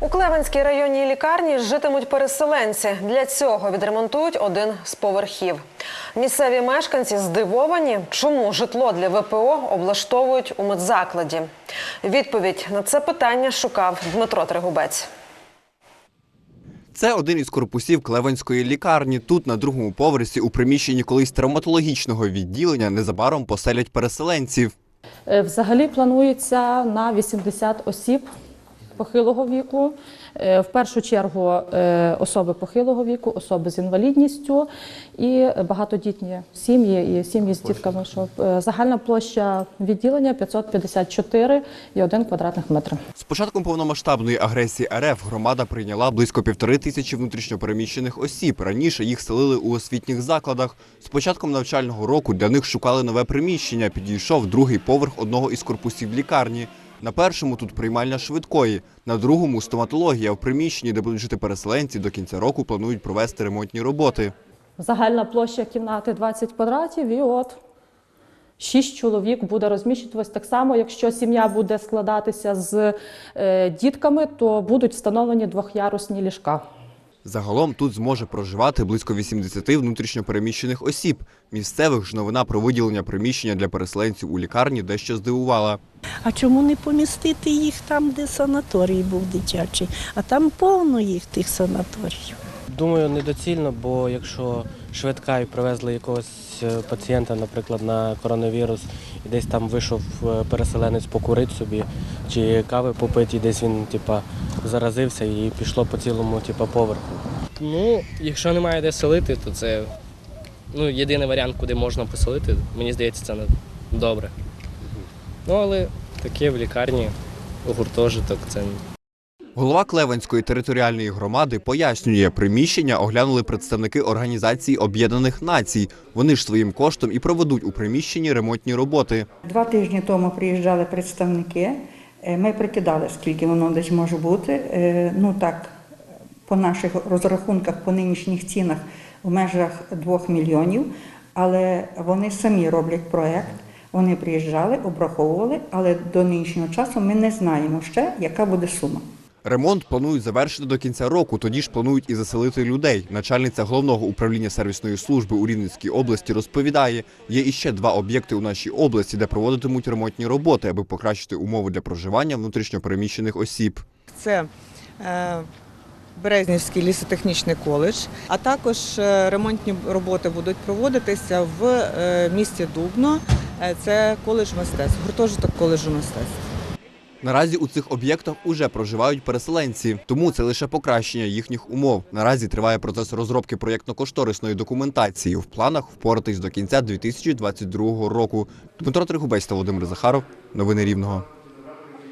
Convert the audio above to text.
У Клевенській районній лікарні житимуть переселенці. Для цього відремонтують один з поверхів. Місцеві мешканці здивовані, чому житло для ВПО облаштовують у медзакладі. Відповідь на це питання шукав Дмитро Трегубець. Це один із корпусів Клевенської лікарні. Тут, на другому поверсі, у приміщенні колись травматологічного відділення, незабаром поселять переселенців. Е, Взагалі планується на 80 осіб похилого віку. Е, В першу чергу е, особи похилого віку, особи з інвалідністю і багатодітні сім'ї і сім'ї з дітками. Щоб е, загальна площа відділення 554 і 1 квадратних метр. З початком повномасштабної агресії РФ громада прийняла близько півтори тисячі внутрішньопереміщених осіб. Раніше їх селили у освітніх закладах. З початком навчального року для них шукали нове приміщення. Підійшов другий поверх одного із корпусів лікарні. На першому тут приймальня швидкої, на другому стоматологія. В приміщенні, де будуть жити переселенці, до кінця року планують провести ремонтні роботи. Загальна площа кімнати 20 квадратів, і от шість чоловік буде розміщуватись. Так само, якщо сім'я буде складатися з е, дітками, то будуть встановлені двохярусні ліжка. Загалом тут зможе проживати близько 80 внутрішньопереміщених осіб. Місцевих ж новина про виділення приміщення для переселенців у лікарні дещо здивувала. А чому не помістити їх там, де санаторій був дитячий? А там повно їх тих санаторіїв. Думаю, недоцільно, бо якщо швидка і привезли якогось е, пацієнта, наприклад, на коронавірус, і десь там вийшов е, переселенець покурити собі, чи кави попити, і десь він типа, заразився і пішло по цілому типа, поверху. Ну, якщо немає де селити, то це ну, єдиний варіант, куди можна поселити. Мені здається, це не добре. Ну, але таке в лікарні, гуртожиток, це Голова Клевенської територіальної громади пояснює, приміщення оглянули представники Організації Об'єднаних Націй. Вони ж своїм коштом і проведуть у приміщенні ремонтні роботи. Два тижні тому приїжджали представники. Е, Ми прикидали, скільки воно десь може бути. Е, Ну так, по наших розрахунках, по нинішніх цінах в межах 2 мільйонів. Але вони самі роблять проект. Вони приїжджали, обраховували, але до нинішнього часу ми не знаємо ще, яка буде сума. Ремонт планують завершити до кінця року. Тоді ж планують і заселити людей. Начальниця головного управління сервісної служби у Рівненській області розповідає, є іще два об'єкти у нашій області, де проводитимуть ремонтні роботи, аби покращити умови для проживання внутрішньопереміщених осіб. Це е, Березнівський лісотехнічний коледж, а також е, ремонтні роботи будуть проводитися в е, місті Дубно. Е, Це коледж мистецтв, гуртожиток коледжу мистецтв. Наразі у цих об'єктах уже проживають переселенці, тому це лише покращення їхніх умов. Наразі триває процес розробки проєктно-кошторисної документації. В планах впоратись до кінця 2022 року. Дмитро Тригубець та Володимир Захаров. Новини Рівного.